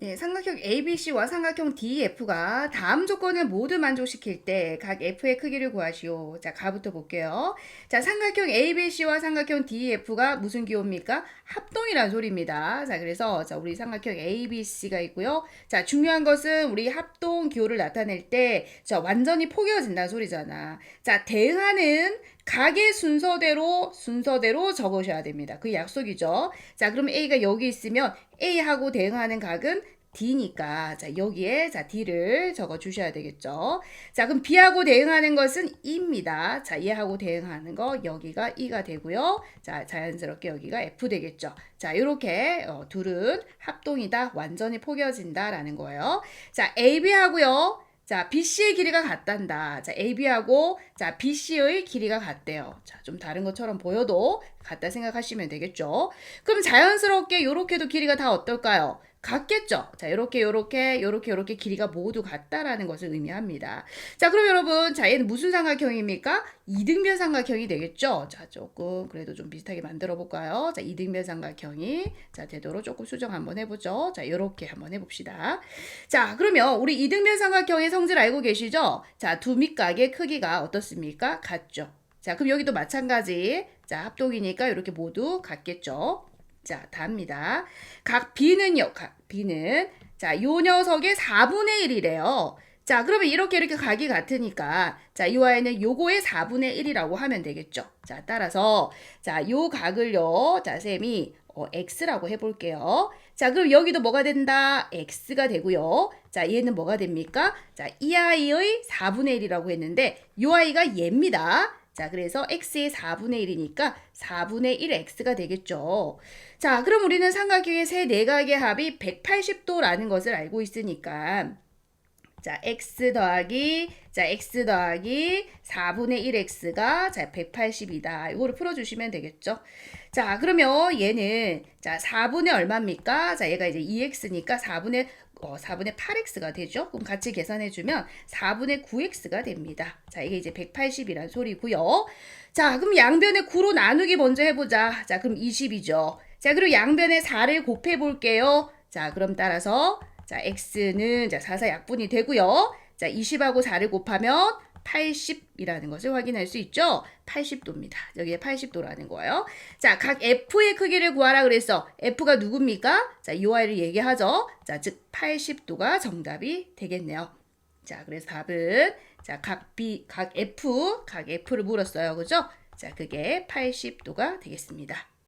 네, 삼각형 ABC와 삼각형 DEF가 다음 조건을 모두 만족시킬 때 각 F의 크기를 구하시오. 자, 가부터 볼게요. 자, 삼각형 ABC와 삼각형 DEF가 무슨 기호입니까? 합동이라는 소리입니다. 자, 그래서 자, 우리 삼각형 ABC가 있고요. 자, 중요한 것은 우리 합동 기호를 나타낼 때 자, 완전히 포개어진다는 소리잖아. 자, 대응하는 각의 순서대로 순서대로 적으셔야 됩니다. 그 약속이죠. 자, 그럼 A가 여기 있으면 A하고 대응하는 각은 D니까 자 여기에 자 D를 적어 주셔야 되겠죠. 자 그럼 B하고 대응하는 것은 E입니다. 자 얘하고 대응하는 거 여기가 E가 되고요. 자 자연스럽게 여기가 F 되겠죠. 자 이렇게 어, 둘은 합동이다 완전히 포개어진다라는 거예요. 자 AB하고요. 자, BC의 길이가 같단다. 자, AB하고 자, BC의 길이가 같대요. 자, 좀 다른 것처럼 보여도 같다 생각하시면 되겠죠. 그럼 자연스럽게 요렇게도 길이가 다 어떨까요? 같겠죠. 자, 요렇게 요렇게 요렇게 요렇게 길이가 모두 같다라는 것을 의미합니다. 자, 그럼 여러분, 자, 얘는 무슨 삼각형입니까? 이등변 삼각형이 되겠죠. 자, 조금 그래도 좀 비슷하게 만들어 볼까요? 자, 이등변 삼각형이 자, 되도록 조금 수정 한번 해보죠. 자, 요렇게 한번 해봅시다. 자, 그러면 우리 이등변 삼각형의 성질 알고 계시죠? 자, 두 밑각의 크기가 어떻습니까? 같죠. 자, 그럼 여기도 마찬가지. 자, 합동이니까 이렇게 모두 같겠죠. 자, 답니다. 각 B는요, 각 B는 자, 요 녀석의 4분의 1이래요. 자, 그러면 이렇게 이렇게 각이 같으니까 자, 이 아이는 요거의 4분의 1이라고 하면 되겠죠. 자, 따라서 자, 요 각을요. 자, 쌤이 어, x라고 해 볼게요. 자, 그럼 여기도 뭐가 된다? x가 되고요. 자, 얘는 뭐가 됩니까? 자, 이 아이의 4분의 1이라고 했는데 요 아이가 얘입니다. 자, 그래서 x의 4분의 1이니까 4분의 1x가 되겠죠. 자, 그럼 우리는 삼각형의 세 내각의 합이 180도라는 것을 알고 있으니까 자, x 더하기 자, x 더하기 4분의 1x가 자, 180이다. 이거를 풀어 주시면 되겠죠. 자, 그러면 얘는 자, 4분의 얼마입니까? 자, 얘가 이제 2x니까 4분의 어, 4분의 8x가 되죠. 그럼 같이 계산해 주면 4분의 9x가 됩니다. 자, 이게 이제 180이란 소리고요. 자, 그럼 양변의 9로 나누기 먼저 해 보자. 자, 그럼 20이죠. 자, 그리고 양변의 4를 곱해 볼게요. 자, 그럼 따라서 자, x는 자, 4사 약분이 되고요. 자, 20하고 4를 곱하면 80이라는 것을 확인할 수 있죠. 80도입니다. 여기에 80도라는 거예요. 자, 각 F의 크기를 구하라 그랬어. F가 누굽니까? 자, 이 아이를 얘기하죠. 자, 즉 80도가 정답이 되겠네요. 자, 그래서 답은 자, 각 B, 각 F, 각 F를 물었어요. 그죠? 자, 그게 80도가 되겠습니다.